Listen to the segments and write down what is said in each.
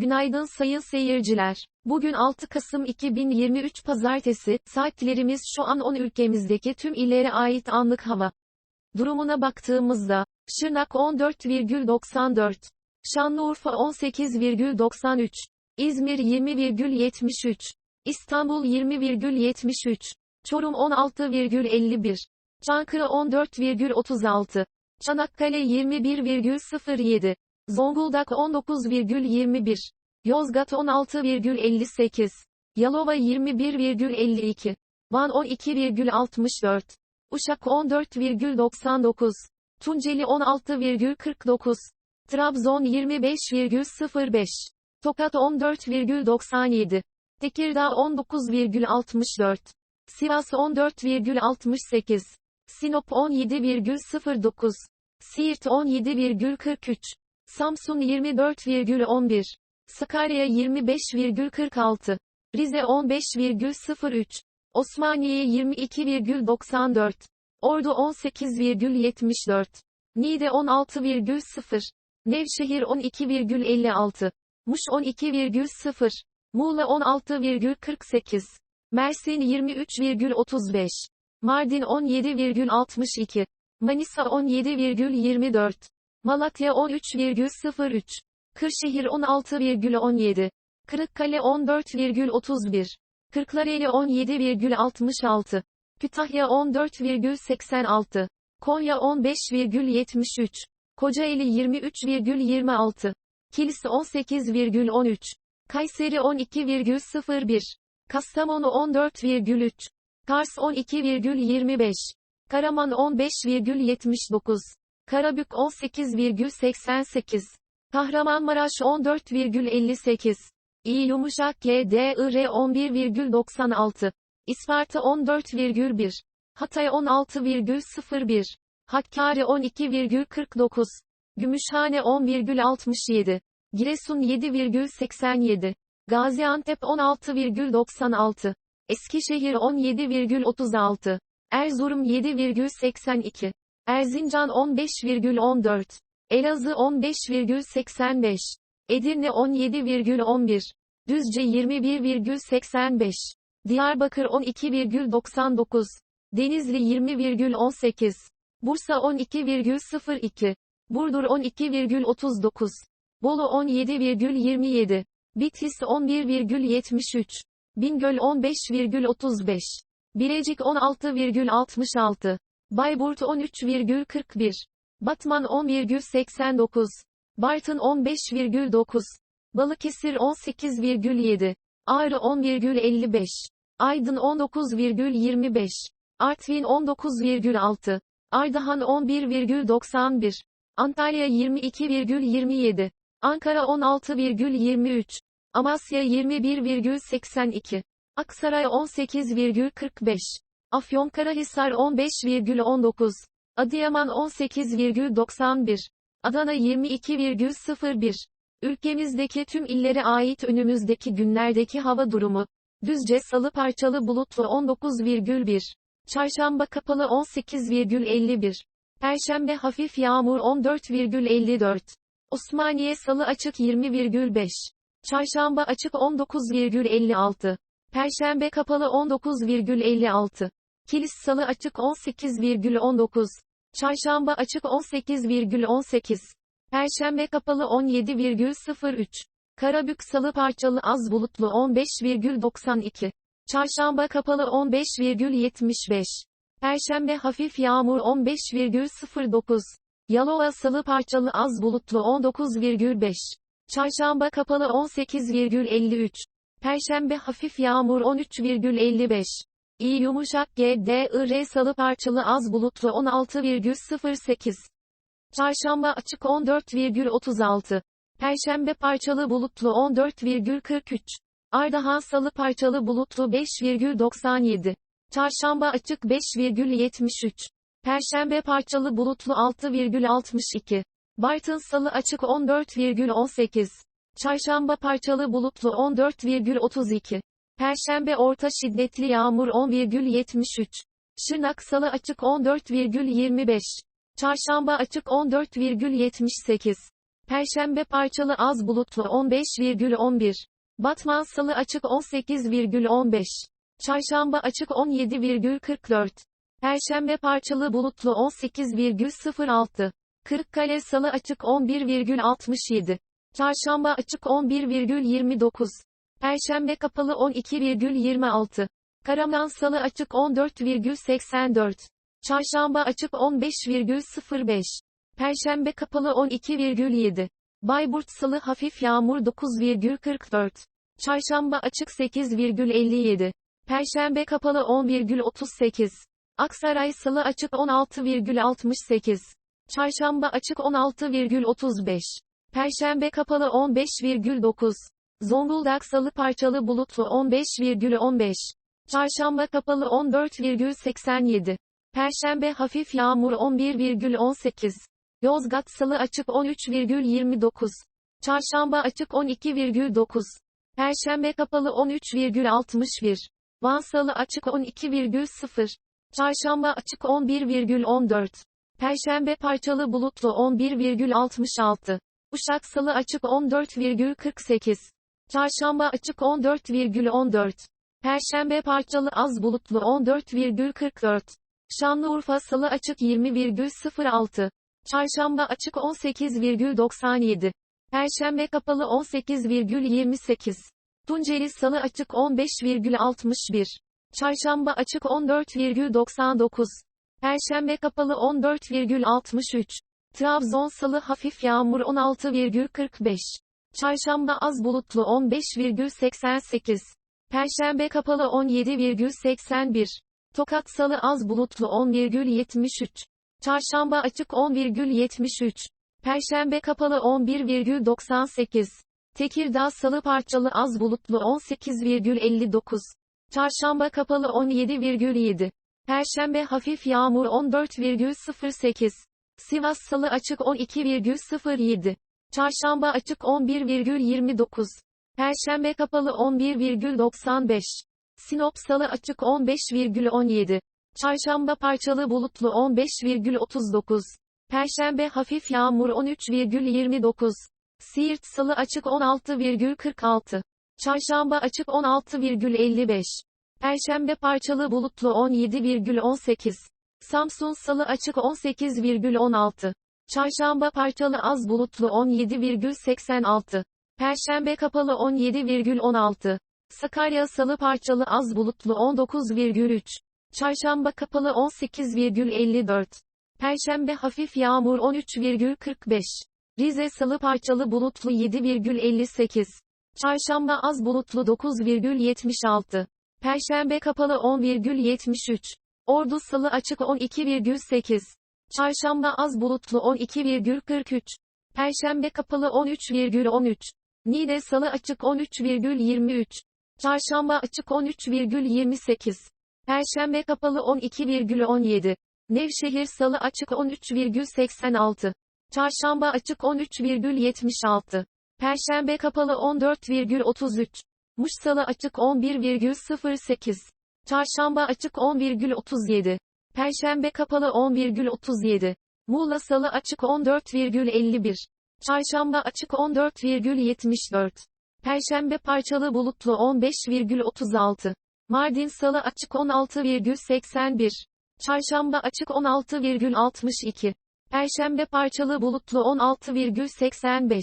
Günaydın sayın seyirciler. Bugün 6 Kasım 2023 Pazartesi, saatlerimiz şu an 10 ülkemizdeki tüm illere ait anlık hava durumuna baktığımızda, Şırnak 14,94, Şanlıurfa 18,93, İzmir 20,73, İstanbul 20,73, Çorum 16,51, Çankırı 14,36, Çanakkale 21,07, Zonguldak 19,21, Yozgat 16,58, Yalova 21,52, Van 12,64, Uşak 14,99, Tunceli 16,49, Trabzon 25,05, Tokat 14,97, Tekirdağ 19,64, Sivas 14,68, Sinop 17,09, Siirt 17,43, Samsun 24,11, Sakarya 25,46, Rize 15,03, Osmaniye 22,94, Ordu 18,74, Niğde 16,0, Nevşehir 12,56, Muş 12,0, Muğla 16,48, Mersin 23,35, Mardin 17,62, Manisa 17,24, Malatya 13,03, Kırşehir 16,17, Kırıkkale 14,31, Kırklareli 17,66, Kütahya 14,86, Konya 15,73, Kocaeli 23,26, Kilis 18,13, Kayseri 12,01, Kastamonu 14,3, Kars 12,25, Karaman 15,79, Karabük 18,88, Kahramanmaraş 14,58, İyi yumuşak KDIR 11,96, İsparta 14,1, Hatay 16,01, Hakkari 12,49, Gümüşhane 10,67, Giresun 7,87, Gaziantep 16,96, Eskişehir 17,36, Erzurum 7,82, Erzincan 15,14, Elazığ 15,85, Edirne 17,11, Düzce 21,85, Diyarbakır 12,99, Denizli 20,18, Bursa 12,02, Burdur 12,39, Bolu 17,27, Bitlis 11,73, Bingöl 15,35, Bilecik 16,66, Bayburt 13,41, Batman 11,89, Bartın 15,9, Balıkesir 18,7, Ağrı 10,55, Aydın 19,25, Artvin 19,6, Ardahan 11,91, Antalya 22,27, Ankara 16,23, Amasya 21,82, Aksaray 18,45, Afyonkarahisar 15,19, Adıyaman 18,91, Adana 22,01. Ülkemizdeki tüm illere ait önümüzdeki günlerdeki hava durumu. Düzce salı parçalı bulutlu 19,1. Çarşamba kapalı 18,51. Perşembe hafif yağmur 14,54. Osmaniye salı açık 20,5. Çarşamba açık 19,56. Perşembe kapalı 19,56. Kilis salı açık 18,19. Çarşamba açık 18,18. Perşembe kapalı 17,03. Karabük salı parçalı az bulutlu 15,92. Çarşamba kapalı 15,75. Perşembe hafif yağmur 15,09. Yalova salı parçalı az bulutlu 19,5. Çarşamba kapalı 18,53. Perşembe hafif yağmur 13,55. İyi yumuşak GDIR salı parçalı az bulutlu 16,08. Çarşamba açık 14,36. Perşembe parçalı bulutlu 14,43. Ardahan salı parçalı bulutlu 5,97. Çarşamba açık 5,73. Perşembe parçalı bulutlu 6,62. Bartın salı açık 14,18. Çarşamba parçalı bulutlu 14,32. Perşembe orta şiddetli yağmur 10,73. Şırnak salı açık 14,25. Çarşamba açık 14,78. Perşembe parçalı az bulutlu 15,11. Batman salı açık 18,15. Çarşamba açık 17,44. Perşembe parçalı bulutlu 18,06. Kırıkkale salı açık 11,67. Çarşamba açık 11,29. Perşembe kapalı 12,26. Karaman salı açık 14,84. Çarşamba açık 15,05. Perşembe kapalı 12,7. Bayburt salı hafif yağmur 9,44. Çarşamba açık 8,57. Perşembe kapalı 10,38. Aksaray salı açık 16,68. Çarşamba açık 16,35. Perşembe kapalı 15,9. Zonguldak salı parçalı bulutlu 15,15. Çarşamba kapalı 14,87. Perşembe hafif yağmur 11,18. Yozgat salı açık 13,29. Çarşamba açık 12,9. Perşembe kapalı 13,61. Van salı açık 12,0. Çarşamba açık 11,14. Perşembe parçalı bulutlu 11,66. Uşak salı açık 14,48. Çarşamba açık 14,14. Perşembe parçalı az bulutlu 14,44. Şanlıurfa salı açık 20,06. Çarşamba açık 18,97. Perşembe kapalı 18,28. Tunceli salı açık 15,61. Çarşamba açık 14,99. Perşembe kapalı 14,63. Trabzon salı hafif yağmur 16,45. Çarşamba az bulutlu 15,88. Perşembe kapalı 17,81. Tokat salı az bulutlu 10,73. Çarşamba açık 10,73. Perşembe kapalı 11,98. Tekirdağ salı parçalı az bulutlu 18,59. Çarşamba kapalı 17,7. Perşembe hafif yağmur 14,08. Sivas salı açık 12,07. Çarşamba açık 11,29. Perşembe kapalı 11,95. Sinop salı açık 15,17. Çarşamba parçalı bulutlu 15,39. Perşembe hafif yağmur 13,29. Siirt salı açık 16,46. Çarşamba açık 16,55. Perşembe parçalı bulutlu 17,18. Samsun salı açık 18,16. Çarşamba parçalı az bulutlu 17,86. Perşembe kapalı 17,16. Sakarya salı parçalı az bulutlu 19,3. Çarşamba kapalı 18,54. Perşembe hafif yağmur 13,45. Rize salı parçalı bulutlu 7,58. Çarşamba az bulutlu 9,76. Perşembe kapalı 10,73. Ordu salı açık 12,8. Çarşamba az bulutlu 12,43. Perşembe kapalı 13,13. Niğde salı açık 13,23. Çarşamba açık 13,28. Perşembe kapalı 12,17. Nevşehir salı açık 13,86. Çarşamba açık 13,76. Perşembe kapalı 14,33. Muş salı açık 11,08. Çarşamba açık 11,37. Perşembe kapalı 11,37. Muğla salı açık 14,51. Çarşamba açık 14,74. Perşembe parçalı bulutlu 15,36. Mardin salı açık 16,81. Çarşamba açık 16,62. Perşembe parçalı bulutlu 16,85.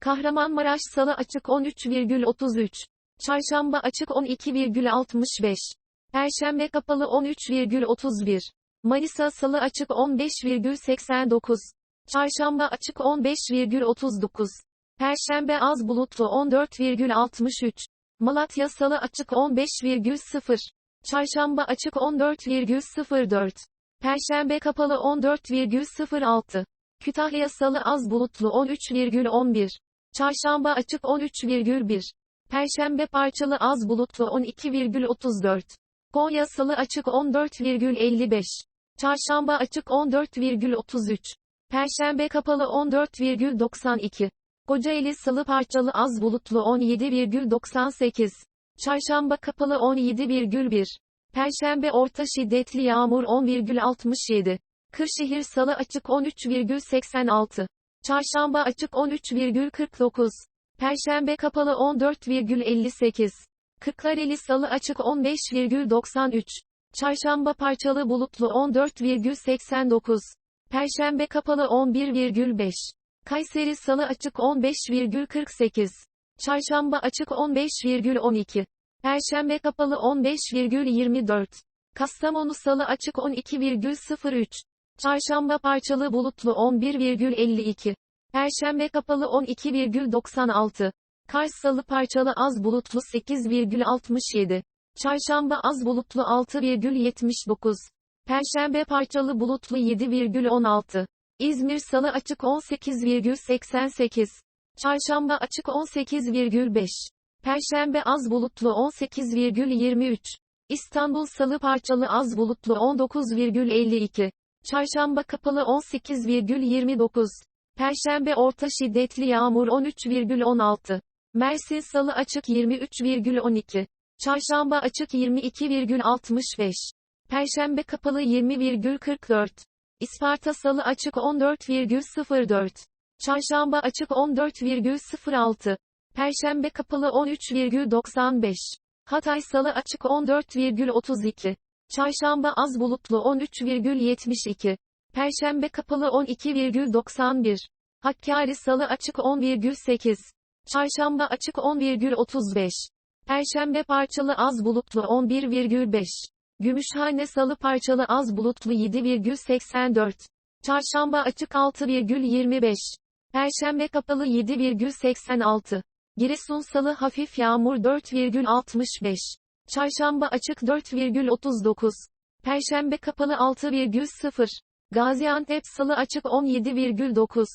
Kahramanmaraş salı açık 13,33. Çarşamba açık 12,65. Perşembe kapalı 13,31. Manisa salı açık 15,89. Çarşamba açık 15,39. Perşembe az bulutlu 14,63. Malatya salı açık 15,0. Çarşamba açık 14,04. Perşembe kapalı 14,06. Kütahya salı az bulutlu 13,11. Çarşamba açık 13,1. Perşembe parçalı az bulutlu 12,34. Konya salı açık 14,55. Çarşamba açık 14,33. Perşembe kapalı 14,92. Kocaeli salı parçalı az bulutlu 17,98. Çarşamba kapalı 17,1. Perşembe orta şiddetli yağmur 10,67. Kırşehir salı açık 13,86. Çarşamba açık 13,49. Perşembe kapalı 14,58. Kırklareli salı açık 15,93. Çarşamba parçalı bulutlu 14,89. Perşembe kapalı 11,5. Kayseri salı açık 15,48. Çarşamba açık 15,12. Perşembe kapalı 15,24. Kastamonu salı açık 12,03. Çarşamba parçalı bulutlu 11,52. Perşembe kapalı 12,96. Kars salı parçalı az bulutlu 8,67. Çarşamba az bulutlu 6,79. Perşembe parçalı bulutlu 7,16. İzmir salı açık 18,88. Çarşamba açık 18,5. Perşembe az bulutlu 18,23. İstanbul salı parçalı az bulutlu 19,52. Çarşamba kapalı 18,29. Perşembe orta şiddetli yağmur 13,16. Mersin salı açık 23,12. Çarşamba açık 22,65. Perşembe kapalı 20,44. İsparta salı açık 14,04. Çarşamba açık 14,06. Perşembe kapalı 13,95. Hatay salı açık 14,32. Çarşamba az bulutlu 13,72. Perşembe kapalı 12,91. Hakkari salı açık 10,8. Çarşamba açık 10,35. Perşembe parçalı az bulutlu 11,5. Gümüşhane salı parçalı az bulutlu 7,84. Çarşamba açık 6,25. Perşembe kapalı 7,86. Giresun salı hafif yağmur 4,65. Çarşamba açık 4,39. Perşembe kapalı 6,0. Gaziantep salı açık 17,9.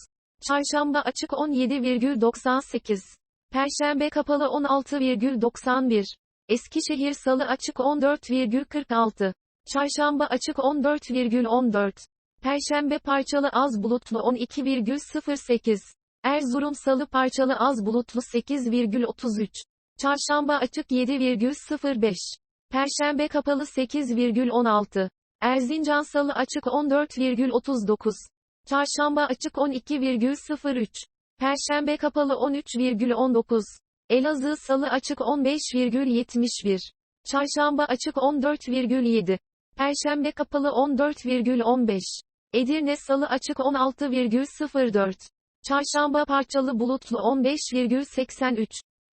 Çarşamba açık 17,98. Perşembe kapalı 16,91. Eskişehir salı açık 14,46. Çarşamba açık 14,14. Perşembe parçalı az bulutlu 12,08. Erzurum salı parçalı az bulutlu 8,33. Çarşamba açık 7,05. Perşembe kapalı 8,16. Erzincan salı açık 14,39. Çarşamba açık 12,03. Perşembe kapalı 13,19. Elazığ salı açık 15,71. Çarşamba açık 14,7. Perşembe kapalı 14,15. Edirne salı açık 16,04. Çarşamba parçalı bulutlu 15,83.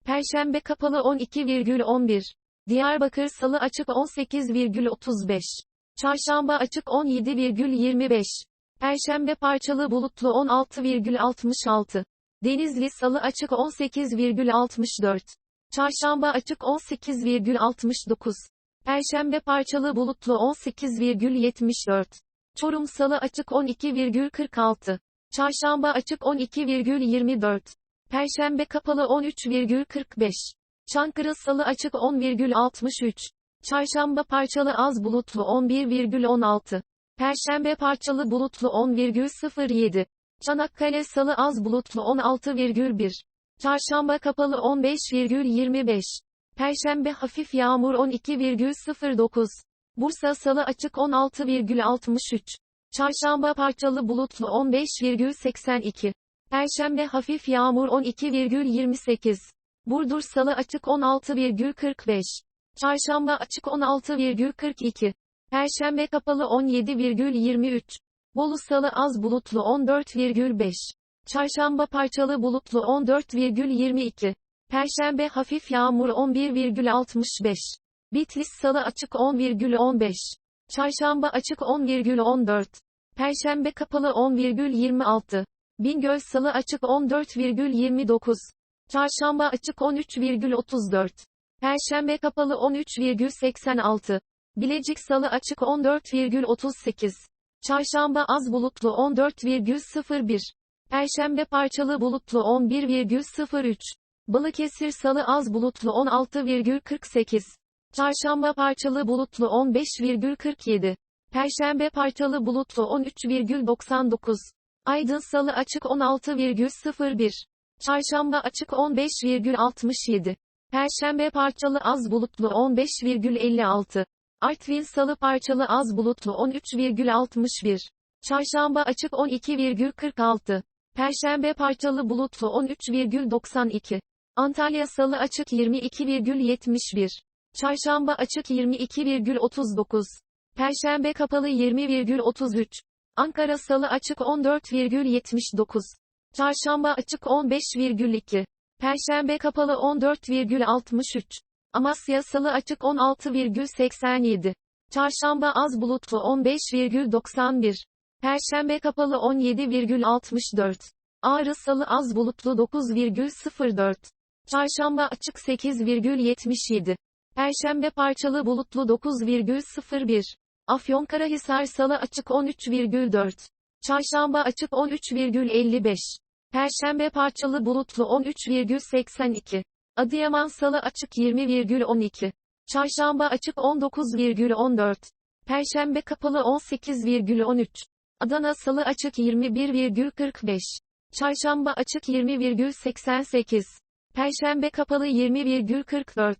Perşembe kapalı 12,11. Diyarbakır salı açık 18,35. Çarşamba açık 17,25. Perşembe parçalı bulutlu 16,66. Denizli salı açık 18,64. Çarşamba açık 18,69. Perşembe parçalı bulutlu 18,74. Çorum salı açık 12,46. Çarşamba açık 12,24. Perşembe kapalı 13,45. Çankırı salı açık 10,63. Çarşamba parçalı az bulutlu 11,16. Perşembe parçalı bulutlu 10,07. Çanakkale salı az bulutlu 16,1. Çarşamba kapalı 15,25. Perşembe hafif yağmur 12,09. Bursa salı açık 16,63. Çarşamba parçalı bulutlu 15,82. Perşembe hafif yağmur 12,28. Burdur salı açık 16,45. Çarşamba açık 16,42. Perşembe kapalı 17,23. Bolu salı az bulutlu 14,5. Çarşamba parçalı bulutlu 14,22. Perşembe hafif yağmur 11,65. Bitlis salı açık 10,15. Çarşamba açık 10,14. Perşembe kapalı 10,26. Bingöl salı açık 14,29. Çarşamba açık 13,34. Perşembe kapalı 13,86. Bilecik salı açık 14,38. Çarşamba az bulutlu 14,01. Perşembe parçalı bulutlu 11,03. Balıkesir salı az bulutlu 16,48. Çarşamba parçalı bulutlu 15,47. Perşembe parçalı bulutlu 13,99. Aydın salı açık 16,01. Çarşamba açık 15,67. Perşembe parçalı az bulutlu 15,56. Artvin salı parçalı az bulutlu 13,61. Çarşamba açık 12,46. Perşembe parçalı bulutlu 13,92. Antalya Salı açık 22,71. Çarşamba açık 22,39. Perşembe kapalı 20,33. Ankara Salı açık 14,79. Çarşamba açık 15,2. Perşembe kapalı 14,63. Amasya Salı açık 16,87. Çarşamba az bulutlu 15,91. Perşembe kapalı 17,64. Ağrı Salı az bulutlu 9,04. Çarşamba açık 8,77. Perşembe parçalı bulutlu 9,01. Afyonkarahisar Salı açık 13,4. Çarşamba açık 13,55. Perşembe parçalı bulutlu 13,82. Adıyaman Salı açık 20,12. Çarşamba açık 19,14. Perşembe kapalı 18,13. Adana Salı açık 21,45. Çarşamba açık 20,88. Perşembe kapalı 20,44.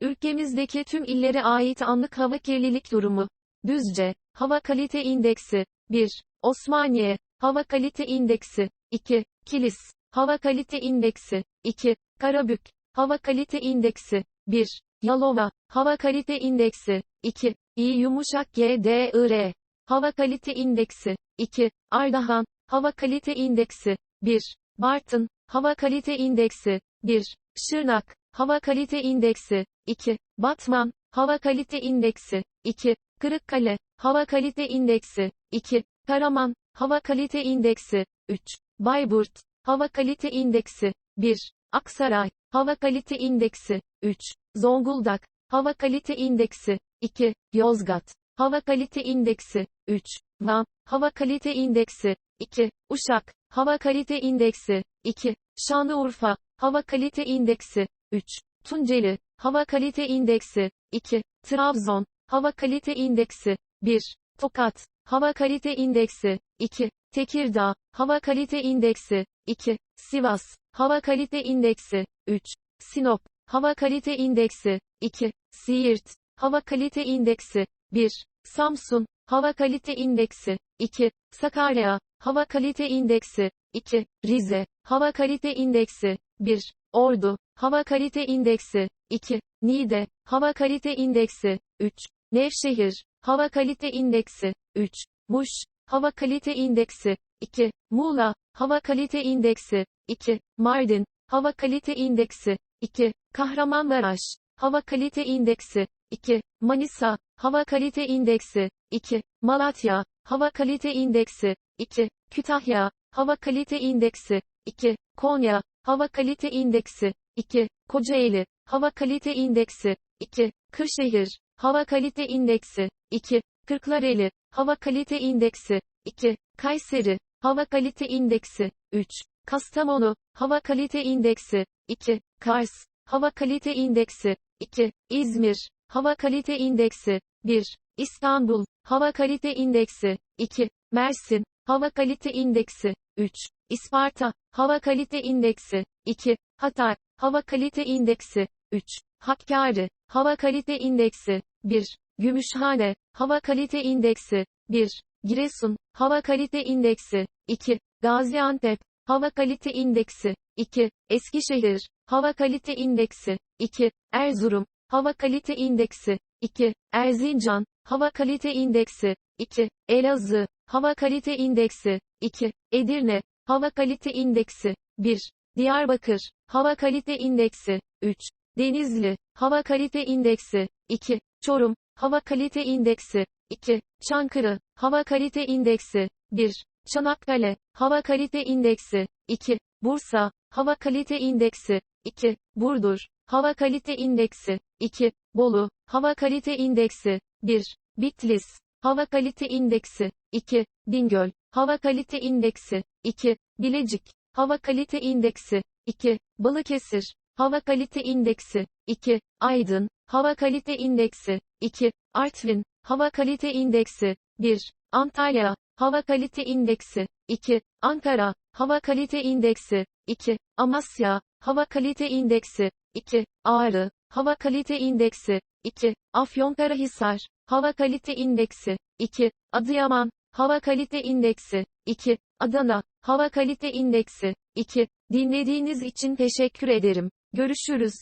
Ülkemizdeki tüm illere ait anlık hava kirlilik durumu. Düzce, Hava Kalite İndeksi, 1. Osmaniye, Hava Kalite İndeksi, 2. Kilis, Hava Kalite İndeksi, 2. Karabük, Hava Kalite İndeksi, 1. Yalova, Hava Kalite İndeksi, 2. İyi Yumuşak GDIR, Hava Kalite İndeksi, 2. Ardahan, Hava Kalite İndeksi, 1. Bartın, Hava Kalite İndeksi, 1. Şırnak, Hava Kalite İndeksi, 2. Batman, Hava Kalite İndeksi, 2. Kırıkkale, Hava Kalite İndeksi, 2. Karaman, Hava Kalite İndeksi, 3. Bayburt, Hava Kalite İndeksi, 1. Aksaray, Hava Kalite İndeksi, 3. Zonguldak, Hava Kalite İndeksi, 2. Yozgat, Hava Kalite İndeksi, 3. Van, Hava Kalite İndeksi, 2. Uşak, Hava Kalite İndeksi, 2. Şanlıurfa, Hava Kalite İndeksi, 3. Tunceli, Hava Kalite İndeksi, 2. Trabzon, Hava Kalite İndeksi, 1. Tokat, Hava Kalite İndeksi, 2. Tekirdağ, Hava Kalite İndeksi, 2. Sivas, Hava Kalite İndeksi, 3. Sinop, Hava Kalite İndeksi, 2. Siirt, Hava Kalite İndeksi, 1. Samsun, Hava Kalite İndeksi, 2. Sakarya, Hava Kalite İndeksi, 2. Rize, Hava Kalite İndeksi, 1. Ordu, Hava Kalite İndeksi, 2. Niğde, Hava Kalite İndeksi, 3. Nevşehir, Hava Kalite İndeksi, 3. Muş, Hava Kalite İndeksi, 2. Muğla, Hava Kalite İndeksi, 2. Mardin, Hava Kalite İndeksi, 2. Kahramanmaraş, Hava Kalite İndeksi, 2. Manisa, Hava Kalite İndeksi, 2. Malatya, Hava Kalite İndeksi, 2. Kütahya, Hava Kalite İndeksi, 2. Konya, Hava Kalite İndeksi, 2. Kocaeli, Hava Kalite İndeksi, 2. Kırşehir, Hava Kalite İndeksi, 2. Kırklareli, Hava Kalite İndeksi, 2. Kayseri, Hava Kalite İndeksi, 3. Kastamonu, Hava Kalite İndeksi, 2. Kars, Hava Kalite İndeksi, 2. İzmir, Hava Kalite İndeksi, 1. İstanbul, Hava Kalite İndeksi, 2. Mersin, Hava Kalite İndeksi, 3. İsparta, Hava Kalite İndeksi, 2. Hatay, Hava Kalite İndeksi, 3. Hakkari, Hava Kalite İndeksi, 1. Gümüşhane, Hava Kalite İndeksi, 1. Giresun, Hava Kalite İndeksi, 2. Gaziantep, Hava Kalite İndeksi, 2. Eskişehir, Hava Kalite İndeksi, 2. Erzurum, Hava Kalite İndeksi, 2. Erzincan, Hava Kalite İndeksi, 2. Elazığ, Hava Kalite İndeksi, 2. Edirne, Hava Kalite İndeksi, 1. Diyarbakır, Hava Kalite İndeksi, 3. Denizli, Hava Kalite İndeksi, 2. Çorum, Hava Kalite İndeksi, 2. Çankırı, Hava Kalite İndeksi, 1. Çanakkale, Hava Kalite İndeksi, 2. Bursa, Hava Kalite İndeksi, 2. Burdur, Hava Kalite İndeksi, 2. Bolu, Hava Kalite İndeksi, 1. Bitlis, Hava Kalite İndeksi, 2. Bingöl, Hava Kalite İndeksi, 2. Bilecik, Hava Kalite İndeksi, 2. Balıkesir, Hava Kalite İndeksi, 2. Aydın, Hava Kalite İndeksi, 2. Artvin, Hava Kalite İndeksi, 1. Antalya, Hava Kalite İndeksi, 2. Ankara, Hava Kalite İndeksi, 2. Amasya, Hava Kalite İndeksi, 2. Ağrı, Hava Kalite İndeksi, 2. Afyonkarahisar, Hava Kalite İndeksi, 2. Adıyaman, Hava kalite indeksi 2. Adana Hava kalite indeksi 2. Dinlediğiniz için teşekkür ederim. Görüşürüz.